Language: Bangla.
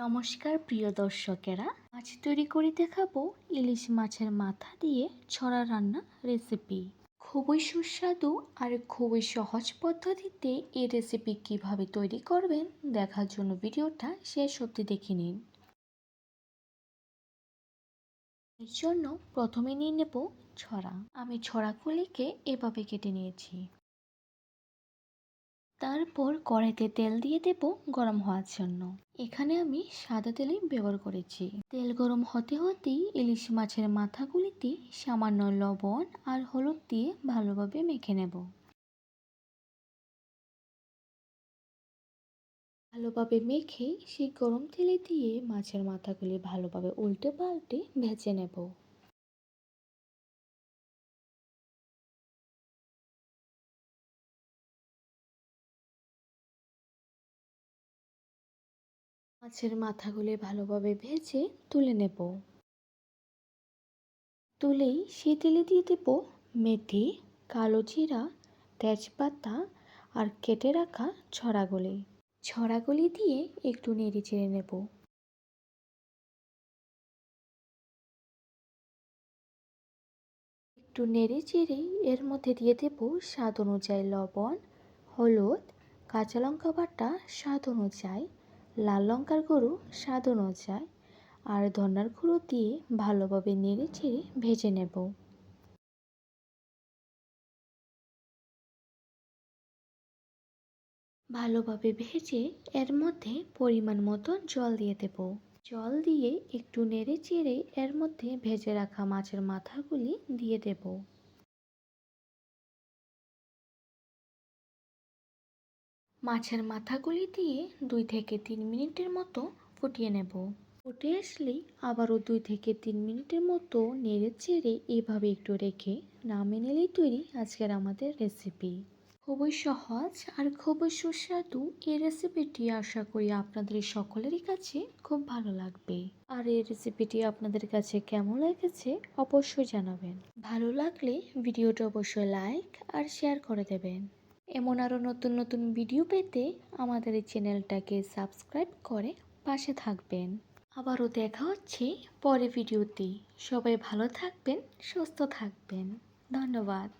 নমস্কার প্রিয় দর্শকেরা, আজ তৈরি করে দেখাবো ইলিশ মাছের মাথা দিয়ে ছড়া রান্না রেসিপি খুবই সুস্বাদু আর খুবই সহজ পদ্ধতিতে এই রেসিপি কীভাবে তৈরি করবেন দেখার জন্য ভিডিওটা শেষ অবধি দেখে নিন। এর জন্য প্রথমে নিয়ে নেব ছড়া। আমি ছড়াগুলিকে এভাবে কেটে নিয়েছি। তারপর কড়াইতে তেল দিয়ে দেব গরম হওয়ার জন্য। এখানে আমি সাদা তেলই ব্যবহার করেছি। তেল গরম হতে হতেই ইলিশ মাছের মাথাগুলিতে সামান্য লবণ আর হলুদ দিয়ে ভালোভাবে মেখে নেব। ভালোভাবে মেখে সেই গরম তেলে দিয়ে মাছের মাথাগুলি ভালোভাবে উল্টে পাল্টে ভেজে নেব। মাছের মাথাগুলি ভালোভাবে ভেজে তুলে নেব। তুলেই সে তেলে দিয়ে দেব মেথি, কালো জিরা, তেজপাতা আর কেটে রাখা ছড়াগুলি। ছড়াগুলি দিয়ে একটু নেড়ে চেড়ে নেব। একটু নেড়ে চেড়ে এর মধ্যে দিয়ে দেব স্বাদ অনুযায়ী লবণ, হলুদ, কাঁচা লঙ্কা বাটা স্বাদ অনুযায়ী লাল লঙ্কার গুঁড়ো স্বাদ অনুযায়ী আর ধনার গুঁড়ো দিয়ে ভালোভাবে নেড়ে চেড়ে ভেজে নেব। ভালোভাবে ভেজে এর মধ্যে পরিমাণ মতো জল দিয়ে দেব। জল দিয়ে একটু নেড়ে চেড়ে এর মধ্যে ভেজে রাখা মাছের মাথাগুলি দিয়ে দেব। মাছের মাথাগুলি দিয়ে দুই থেকে তিন মিনিটের মতো ফুটিয়ে নেব। ফুটে আসলেই আবারও দুই থেকে তিন মিনিটের মতো নেড়ে চেড়ে এভাবে একটু রেখে নামিয়ে নিলেই তৈরি আজকের আমাদের রেসিপি খুবই সহজ আর খুবই সুস্বাদু এই রেসিপিটি আশা করি আপনাদের সকলেরই কাছে খুব ভালো লাগবে। আর এই রেসিপিটি আপনাদের কাছে কেমন লেগেছে অবশ্যই জানাবেন। ভালো লাগলে ভিডিওটা অবশ্যই লাইক আর শেয়ার করে দেবেন। এমন আরও নতুন নতুন ভিডিও পেতে আমাদের এই চ্যানেলটাকে সাবস্ক্রাইব করে পাশে থাকবেন। আবারও দেখা হচ্ছে পরে ভিডিওতে সবাই ভালো থাকবেন, সুস্থ থাকবেন। ধন্যবাদ।